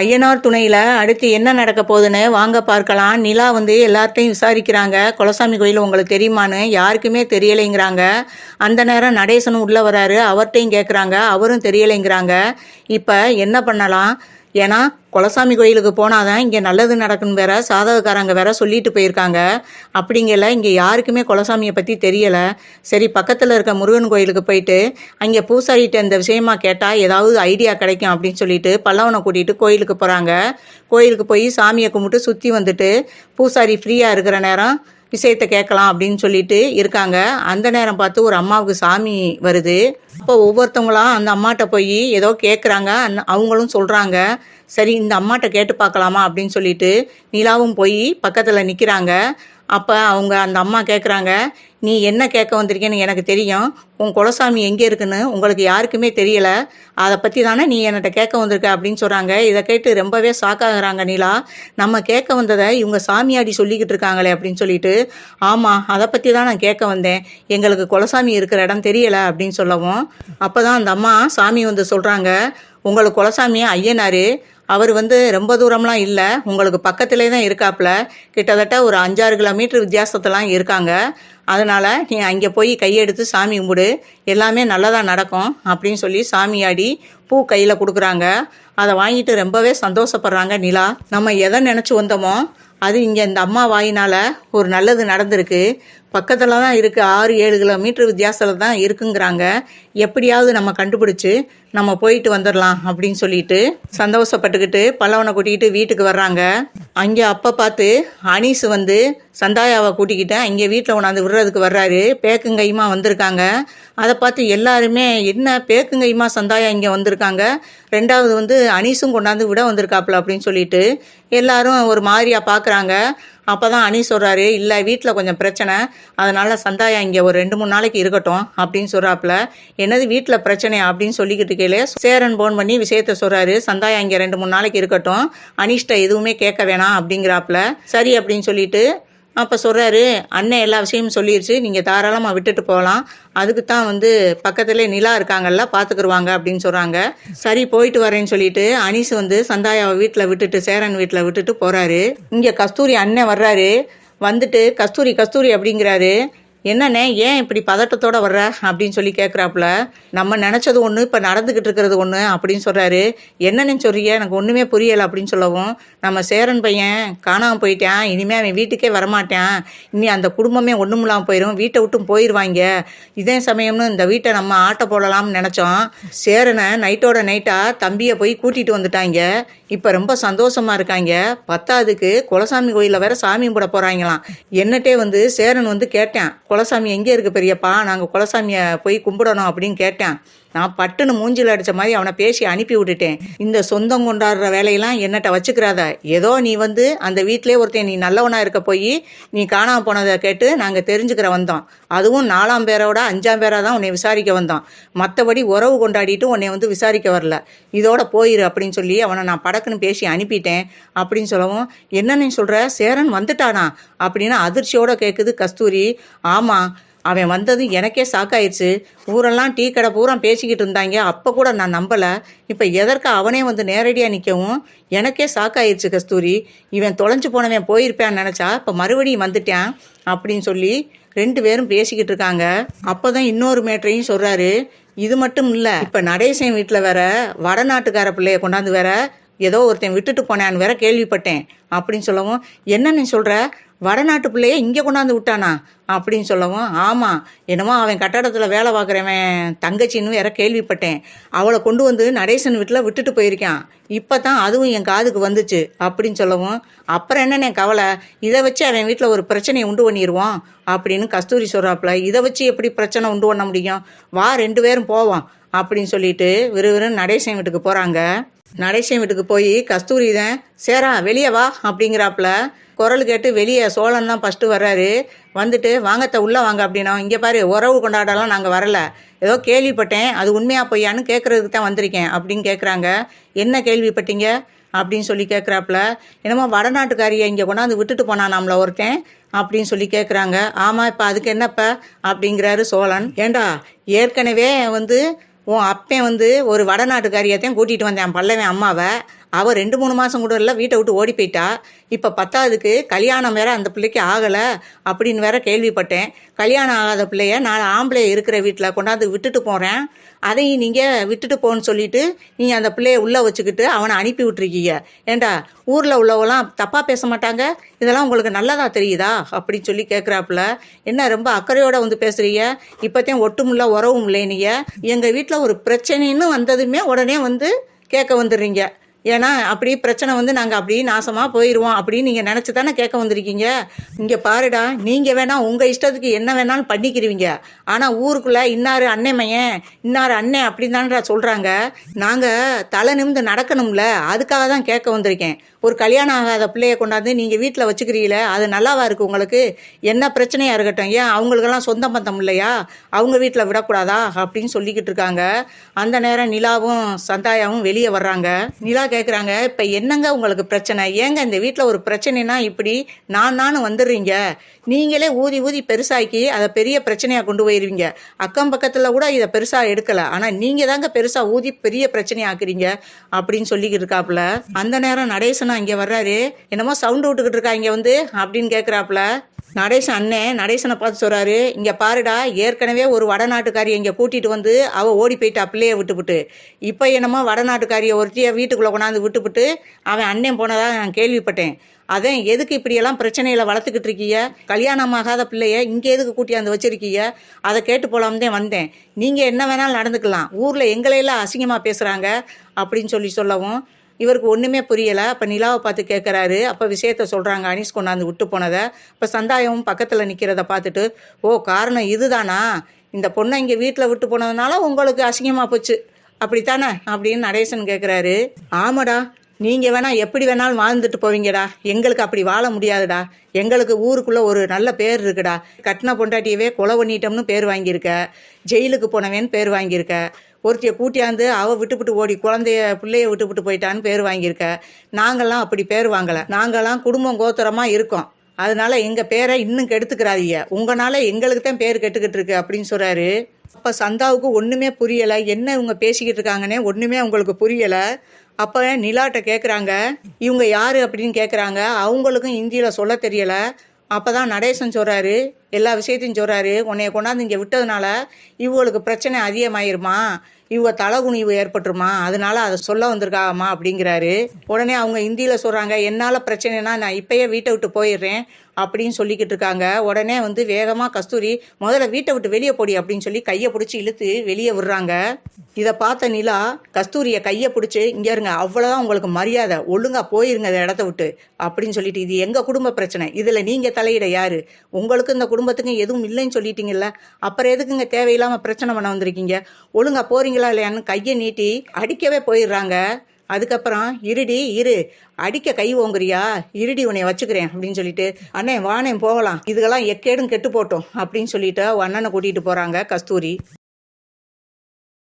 ஐயனார் துணையில் அடுத்து என்ன நடக்க போகுதுன்னு வாங்க பார்க்கலாம். நிலா வந்து எல்லார்ட்டையும் விசாரிக்கிறாங்க. குலசாமி கோயில் உங்களுக்கு தெரியுமான்னு யாருக்குமே தெரியலைங்கிறாங்க. அந்த நேரம் நடேசனும் உள்ளே வராரு. அவர்கிட்டையும் கேட்குறாங்க அவரும் தெரியலைங்கிறாங்க. இப்போ என்ன பண்ணலாம்? ஏன்னா குலசாமி கோயிலுக்கு போனாதான் இங்கே நல்லது நடக்குன்னு வேற சாதகக்காரங்க வேற சொல்லிட்டு போயிருக்காங்க. அப்படிங்கல இங்கே யாருக்குமே குலசாமியை பற்றி தெரியலை. சரி பக்கத்தில் இருக்க முருகன் கோயிலுக்கு போயிட்டு அங்கே பூசாரிகிட்ட இந்த விஷயமா கேட்டால் ஏதாவது ஐடியா கிடைக்கும் அப்படின்னு சொல்லிட்டு பல்லவனை கூட்டிகிட்டு கோயிலுக்கு போகிறாங்க கோயிலுக்கு போய் சாமியை கும்பிட்டு சுற்றி வந்துட்டு பூசாரி ஃப்ரீயாக இருக்கிற நேரம் விஷயத்தை கேட்கலாம் அப்படின்னு சொல்லிட்டு இருக்காங்க. அந்த நேரம் பார்த்து ஒரு அம்மாவுக்கு சாமி வருது. அப்போ ஒவ்வொருத்தவங்களாம் அந்த அம்மாட்ட போய் ஏதோ கேட்குறாங்க அந் அவங்களும் சொல்கிறாங்க சரி இந்த அம்மாட்ட கேட்டு பார்க்கலாமா அப்படின்னு சொல்லிட்டு நிலாவும் போய் பக்கத்தில் நிற்கிறாங்க அப்போ அவங்க அந்த அம்மா கேட்குறாங்க நீ என்ன கேட்க வந்திருக்கேன்னு எனக்கு தெரியும். உன் குலசாமி எங்கே இருக்குன்னு உங்களுக்கு யாருக்குமே தெரியல. அதை பற்றி தானே நீ என்னட்ட கேட்க வந்திருக்க? அப்படின்னு சொல்கிறாங்க இதை கேட்டு ரொம்பவே ஷாக்காகிறாங்க நீலா. நம்ம கேட்க வந்ததை இவங்க சாமியாடி சொல்லிக்கிட்டு இருக்காங்களே அப்படின்னு சொல்லிட்டு ஆமாம் அதை பற்றி தான் நான் கேட்க வந்தேன். எங்களுக்கு குலசாமி இருக்கிற இடம் தெரியலை அப்படின்னு சொல்லவும். அப்போ தான் அந்த அம்மா சாமி வந்து சொல்கிறாங்க உங்களுக்கு குலசாமி ஐயனாரு. அவர் வந்து ரொம்ப தூரம்லாம் இல்லை. உங்களுக்கு பக்கத்திலே தான் இருக்காப்புல கிட்டத்தட்ட ஒரு அஞ்சாறு கிலோமீட்டர் வித்தியாசத்தெல்லாம் இருக்காங்க. அதனால் நீ அங்கே போய் கையெடுத்து சாமி கும்பிடு. எல்லாமே நல்லதாக நடக்கும் அப்படின்னு சொல்லி சாமியாடி பூ கையில் கொடுக்குறாங்க. அதை வாங்கிட்டு ரொம்பவே சந்தோஷப்படுறாங்க நிலா. நம்ம எதை நினச்சி வந்தோமோ அது இங்கே இந்த அம்மா வாயினால் ஒரு நல்லது நடந்திருக்கு. பக்கத்தில் தான் இருக்குது ஆறு ஏழு கிலோமீட்டர் வித்தியாசத்தில் தான் இருக்குங்கிறாங்க. எப்படியாவது நம்ம கண்டுபிடிச்சி நம்ம போயிட்டு வந்துடலாம் அப்படின்னு சொல்லிட்டு சந்தோஷப்பட்டுக்கிட்டு பல்லவனை கூட்டிக்கிட்டு வீட்டுக்கு வர்றாங்க. அங்கே அப்போ பார்த்து அனீஸ் வந்து சந்தாயாவை கூட்டிக்கிட்டு அங்கே வீட்டில் கொண்டாந்து விடுறதுக்கு வர்றாரு. பேக்குங்கையுமா வந்திருக்காங்க. அதை பார்த்து எல்லாருமே என்ன பேக்குங்கையுமா சந்தாயா இங்கே வந்திருக்காங்க? ரெண்டாவது வந்து அனீஸும் கொண்டாந்து விட வந்திருக்காப்புல அப்படின்னு சொல்லிட்டு எல்லாரும் ஒரு மாதிரியாக பார்க்குறாங்க. அப்போ தான் அனி சொல்கிறாரு இல்லை வீட்டில் கொஞ்சம் பிரச்சனை. அதனால் சந்தாயா இங்கே ஒரு ரெண்டு மூணு நாளைக்கு இருக்கட்டும் அப்படின்னு சொல்கிறாப்புல என்னது வீட்டில் பிரச்சனை அப்படின்னு சொல்லிக்கிட்டு கேளு. சேரன் ஃபோன் பண்ணி விஷயத்த சொல்கிறாரு சந்தாயா இங்கே ரெண்டு மூணு நாளைக்கு இருக்கட்டும். அனிஷ்ட எதுவுமே கேட்க வேணாம் அப்படிங்கிறாப்புல. சரி அப்படின்னு சொல்லிட்டு அப்போ சொல்கிறாரு அண்ணன் எல்லா விஷயமும் சொல்லிடுச்சு நீங்கள் தாராளமாக விட்டுட்டு போகலாம். அதுக்கு தான் வந்து பக்கத்துலேயே நிலா இருக்காங்கல்ல பார்த்துக்குருவாங்க அப்படின்னு சொல்கிறாங்க சரி போயிட்டு வரேன்னு சொல்லிட்டு அனீஸ் வந்து சந்தாயாவை வீட்டில் விட்டுட்டு சேரன் வீட்டில் விட்டுட்டு போகிறாரு இங்கே கஸ்தூரி அண்ணன் வர்றாரு. வந்துட்டு கஸ்தூரி கஸ்தூரி அப்படிங்கிறாரு. என்னண்ணே ஏன் இப்படி பதட்டத்தோட வர்ற? அப்படின்னு சொல்லி கேட்குறாப்புல நம்ம நினச்சது ஒன்று இப்போ நடந்துக்கிட்டு இருக்கிறது ஒன்று அப்படின்னு சொல்கிறாரு என்னன்னு சொல்றிய எனக்கு ஒன்றுமே புரியலை அப்படின்னு சொல்லவும் நம்ம சேரன் பையன் காணாமல் போயிட்டான். இனிமேல் அவன் வீட்டுக்கே வரமாட்டான். இனி அந்த குடும்பமே ஒன்றும் இல்லாமல் போயிடும் வீட்டை விட்டும் போயிடுவாங்க இதே சமயம்னு இந்த வீட்டை நம்ம ஆட்ட போடலாம்னு நினச்சோம். சேரனை நைட்டோட நைட்டாக தம்பியை போய் கூட்டிகிட்டு வந்துட்டாங்க. இப்போ ரொம்ப சந்தோஷமா இருக்காங்க. பத்தாவதுக்கு குலசாமி கோயிலில் வேற சாமி கும்பிட போகிறாங்களாம் என்னட்டே வந்து சேரன் வந்து கேட்டேன். குலசாமி எங்கே இருக்கு பெரியப்பா? நாங்கள் குலசாமியை போய் கும்பிடணும் அப்படின்னு கேட்டேன். நான் பட்டுன்னு மூஞ்சில் அடித்த மாதிரி அவனை பேசி அனுப்பி விட்டுட்டேன். இந்த சொந்தம் கொண்டாடுற வேலையெல்லாம் என்னட்ட வச்சுக்கிறாத. ஏதோ நீ வந்து அந்த வீட்டிலே ஒருத்தன் நீ நல்லவனாக இருக்க போய் நீ காணாமல் போனதை கேட்டு நாங்கள் தெரிஞ்சுக்கிற வந்தோம். அதுவும் நாலாம் பேரோட அஞ்சாம் பேராக தான் உன்னை விசாரிக்க வந்தோம். மற்றபடி உறவு கொண்டாடிட்டு உன்னை வந்து விசாரிக்க வரல. இதோட போயிரு அப்படின்னு சொல்லி அவனை நான் படக்குன்னு பேசி அனுப்பிட்டேன். அப்படின்னு சொல்லவும் என்ன சொல்கிற சேரன் வந்துட்டானா? அப்படின்னு அதிர்ச்சியோட கேட்குது கஸ்தூரி. ஆமாம் அவன் வந்தது எனக்கே சாக்காயிடுச்சு ஊரெல்லாம் டீ கடை பூரா பேசிக்கிட்டு இருந்தாங்க. அப்போ கூட நான் நம்பலை. இப்போ எதற்கு அவனே வந்து நேரடியாக நிற்கவும் எனக்கே சாக்காயிடுச்சு கஸ்தூரி. இவன் தொலைஞ்சு போனவன் போயிருப்பான்னு நினச்சா இப்போ மறுபடியும் வந்துட்டான் அப்படின்னு சொல்லி ரெண்டு பேரும் பேசிக்கிட்டு இருக்காங்க. அப்போ தான் இன்னொரு மேட்டரையும் சொல்கிறாரு இது மட்டும் இல்லை இப்போ நடேசன் வீட்டில் வேற வடநாட்டுக்கார பிள்ளைய கொண்டாந்து வேற ஏதோ ஒருத்தன் விட்டுட்டு போனான்னு வேற கேள்விப்பட்டேன் அப்படின்னு சொல்லவும் என்ன நீ சொல்கிற வடநாட்டு பிள்ளைய இங்கே கொண்டாந்து விட்டானா? அப்படின்னு சொல்லவும் ஆமாம் என்னமோ அவன் கட்டடத்தில் வேலை பார்க்குறவன் தங்கச்சின்னு வேற கேள்விப்பட்டேன். அவளை கொண்டு வந்து நடேசன் வீட்டில் விட்டுட்டு போயிருக்கான். இப்போ தான் அதுவும் என் காதுக்கு வந்துச்சு அப்படின்னு சொல்லவும் அப்புறம் என்னென்ன கவலை? இதை வச்சு அவன் வீட்டில் ஒரு பிரச்சனையை உண்டு பண்ணிடுவோம் அப்படின்னு கஸ்தூரி சொல்கிறாப்புல இதை வச்சு எப்படி பிரச்சனை உண்டு பண்ண முடியும்? வா ரெண்டு பேரும் போவோம் அப்படின்னு சொல்லிட்டு விறுவிறுன்னு நடேசன் வீட்டுக்கு போகிறாங்க நடேசன் வீட்டுக்கு போய் கஸ்தூரி தான் சேரா வெளியே வா அப்படிங்கிறாப்புல. குரல் கேட்டு வெளியே சோழன் தான் ஃபஸ்ட்டு வர்றாரு. வந்துட்டு வாங்கத்த உள்ளே வாங்க அப்படின்னா இங்கே பாரு உறவு கொண்டாடலாம் நாங்கள் வரல. ஏதோ கேள்விப்பட்டேன் அது உண்மையாக பொய்யான்னு கேட்குறதுக்கு தான் வந்திருக்கேன் அப்படின்னு கேட்குறாங்க என்ன கேள்விப்பட்டீங்க? அப்படின்னு சொல்லி கேட்குறாப்புல என்னமோ வடநாட்டுக்காரியை இங்கே கொண்டாந்து விட்டுட்டு போனான் நம்மளை ஒருத்தன் அப்படின்னு சொல்லி கேட்குறாங்க ஆமாம் இப்போ அதுக்கு என்னப்ப? அப்படிங்கிறாரு சோழன். ஏண்டா ஏற்கனவே வந்து உன் அப்பன் வந்து ஒரு வடநாட்டுக்காரியத்தையும் கூட்டிகிட்டு வந்தேன் பல்லவன் அம்மாவை. அவள் ரெண்டு மூணு மாதம் கூட இல்லை வீட்டை விட்டு ஓடி போயிட்டா. இப்போ பத்தாவதுக்கு கல்யாணம் வேற அந்த பிள்ளைக்கு ஆகலை அப்படின்னு வேற கேள்விப்பட்டேன். கல்யாணம் ஆகாத பிள்ளைய நான் ஆம்பளை இருக்கிற வீட்டில் கொண்டாந்து விட்டுட்டு போகிறேன் அதையும் நீங்கள் விட்டுட்டு போன்னு சொல்லிட்டு நீங்கள் அந்த பிள்ளைய உள்ளே வச்சுக்கிட்டு அவனை அனுப்பி விட்டுருக்கீங்க. ஏண்டா ஊரில் உள்ளவெல்லாம் தப்பாக பேச மாட்டாங்க? இதெல்லாம் உங்களுக்கு நல்லதாக தெரியுதா? அப்படின்னு சொல்லி கேட்குறாப்புல என்ன ரொம்ப அக்கறையோடு வந்து பேசுகிறீங்க இப்போத்தையும் ஒட்டுமில்ல உறவும் இல்லை நீங்கள் எங்கள் வீட்டில் ஒரு பிரச்சனைன்னு வந்ததுமே உடனே வந்து கேட்க வந்துடுறீங்க. ஏன்னா அப்படி பிரச்சனை வந்து நாங்கள் அப்படி நாசமாக போயிடுவோம் அப்படின்னு நீங்கள் நினச்சி தானே கேட்க வந்திருக்கீங்க? இங்கே பாருடா நீங்கள் வேணால் உங்கள் இஷ்டத்துக்கு என்ன வேணாலும் பண்ணிக்கிறீங்க ஆனால் ஊருக்குள்ளே இன்னார் அண்ணே மையன் இன்னார் அண்ணே அப்படின்னு தான்டா சொல்கிறாங்க நாங்கள் தலை நிமிந்து நடக்கணும்ல அதுக்காக தான் கேட்க வந்திருக்கேன். ஒரு கல்யாணம் ஆகாத பிள்ளைய கொண்டாந்து நீங்கள் வீட்டில் வச்சுக்கிறீங்களே அது நல்லாவா இருக்குது உங்களுக்கு? என்ன பிரச்சனையாக இருக்கட்டும்? ஏன் அவங்களுக்கெல்லாம் சொந்த பந்தம் இல்லையா? அவங்க வீட்டில் விடக்கூடாதா? அப்படின்னு சொல்லிக்கிட்டு இருக்காங்க. அந்த நேரம் நிலாவும் சந்தாயாவும் வெளியே வர்றாங்க. நிலா கேட்குறாங்க இப்போ என்னங்க உங்களுக்கு பிரச்சனை? ஏங்க இந்த வீட்டில் ஒரு பிரச்சனைனா இப்படி? நான் நானும் வந்துடுறீங்க. நீங்களே ஊதி ஊதி பெருசாக்கி அதை பெரிய பிரச்சனையாக கொண்டு போயிருவீங்க. அக்கம் பக்கத்தில் கூட இதை பெருசாக எடுக்கலை. ஆனால் நீங்கள் தாங்க பெருசாக ஊதி பெரிய பிரச்சனையாக்குறீங்க. அப்படின்னு சொல்லிக்கிட்டு இருக்காப்புல. அந்த நேரம் நடேசனா இங்கே வர்றாரு. என்னமோ சவுண்டு விட்டுக்கிட்டு இருக்கா இங்கே வந்து அப்படின்னு கேட்குறாப்புல நடேசன் அண்ணன் நடேசனை பார்த்து சொல்கிறாரு இங்கே பாருடா ஏற்கனவே ஒரு வடநாட்டுக்காரி இங்கே கூட்டிகிட்டு வந்து அவள் ஓடி போயிட்டா பிள்ளைய விட்டுப்புட்டு. இப்போ என்னமோ வடநாட்டுக்காரியை ஒருத்தியை வீட்டுக்குள்ளே கொண்டாந்து விட்டுப்புட்டு அவன் அண்ணன் போனதாக நான் கேள்விப்பட்டேன். அதான் எதுக்கு இப்படியெல்லாம் பிரச்சனைகளை வளர்த்துக்கிட்டு இருக்கீங்க? கல்யாணம் ஆகாத பிள்ளைய இங்கே எதுக்கு கூட்டியாந்து வச்சிருக்கீங்க? அதை கேட்டு போலாம்னு தான் வந்தேன். நீங்கள் என்ன வேணாலும் நடந்துக்கலாம். ஊரில் எங்களையெல்லாம் அசிங்கமாக பேசுகிறாங்க அப்படின்னு சொல்லி சொல்லவும் இவருக்கு ஒன்றுமே புரியலை. அப்போ நிலாவை பார்த்து கேட்குறாரு அப்போ விஷயத்த சொல்கிறாங்க அனீஸ் கொண்டாந்து விட்டு போனதை. இப்போ சந்தாயமும் பக்கத்தில் நிற்கிறத பார்த்துட்டு ஓ காரணம் இதுதானா? இந்த பொண்ணை இங்கே வீட்டில் விட்டு போனதுனால உங்களுக்கு அசிங்கமாக போச்சு. அப்படித்தானே? அப்படின்னு நடேசன் கேட்குறாரு ஆமாடா. நீங்கள் வேணால் எப்படி வேணாலும் வாழ்ந்துட்டு போவீங்கடா. எங்களுக்கு அப்படி வாழ முடியாதுடா. எங்களுக்கு ஊருக்குள்ளே ஒரு நல்ல பேர் இருக்குடா. கட்டின பொண்டாட்டியவே கொலை பண்ணிட்டோம்னு பேர் வாங்கியிருக்க. ஜெயிலுக்கு போனவேன்னு பேர் வாங்கியிருக்க. ஒருத்தியை கூட்டியாந்து அவள் விட்டுப்புட்டு ஓடி குழந்தைய பிள்ளைய விட்டுப்புட்டு போயிட்டான்னு பேர் வாங்கியிருக்க. நாங்கள்லாம் அப்படி பேர் வாங்கலை. நாங்கள்லாம் குடும்பம் கோத்திரமாக இருக்கோம். அதனால எங்கள் பேரை இன்னும் கெடுத்துக்கிறாதீங்க. உங்களால எங்களுக்கு தான் பேர் கெட்டுக்கிட்டு இருக்கு அப்படின்னு சொல்கிறாரு அப்போ சந்தாவுக்கு ஒன்றுமே புரியலை. என்ன இவங்க பேசிக்கிட்டு இருக்காங்கன்னே ஒன்றுமே அவங்களுக்கு புரியலை. அப்போ நிலாட்ட கேட்குறாங்க இவங்க யார் அப்படின்னு கேட்குறாங்க அவங்களுக்கும் இந்தியில் சொல்ல தெரியலை. அப்போ தான் நடேசன் சொல்கிறாரு எல்லா விஷயத்தையும் சொல்கிறாரு உன்னைய கொண்டாந்து இங்கே விட்டதுனால இவங்களுக்கு பிரச்சனை அதிகமாயிருமா? இவ தலகுனிவு ஏற்பட்டுருமா? அதனால அதை சொல்ல வந்திருக்காமா அப்படிங்கிறாரு. உடனே அவங்க ஹிந்தியில் சொல்கிறாங்க என்னால் பிரச்சனைனா நான் இப்பயே வீட்டை விட்டு போயிடுறேன். அப்படின்னு சொல்லிக்கிட்டு இருக்காங்க. உடனே வந்து வேகமாக கஸ்தூரி முதல்ல வீட்டை விட்டு வெளியே போடி அப்படின்னு சொல்லி கையை பிடிச்சி இழுத்து வெளியே விடுறாங்க. இதை பார்த்த நிலா கஸ்தூரியை கையை பிடிச்சி இங்கே இருங்க அவ்வளோதான் உங்களுக்கு மரியாதை ஒழுங்காக போயிருங்க இந்த இடத்த விட்டு அப்படின்னு சொல்லிட்டு இது எங்கள் குடும்ப பிரச்சனை? இதில் நீங்கள் தலையிட யார்? உங்களுக்கு இந்த குடும்பத்துக்கும் எதுவும் இல்லைன்னு சொல்லிட்டீங்கல்ல அப்புறம் எதுக்குங்க தேவையில்லாமல் பிரச்சனை பண்ண வந்திருக்கீங்க? ஒழுங்காக போகிறீங்களா இல்லையான்னு கையை நீட்டி அடிக்கவே போயிடுறாங்க. அதுக்கப்புறம் இருடி இரு. அடிக்க கை ஓங்குறியா? இருடி உன்னை வச்சுக்கிறேன் அப்படின்னு சொல்லிட்டு அண்ணே வானே போகலாம். இதுக்கெல்லாம் எக்கேடும் கெட்டு போட்டோம் அப்படின்னு சொல்லிட்டு அவன் அண்ணனை கூட்டிகிட்டு போகிறாங்க கஸ்தூரி.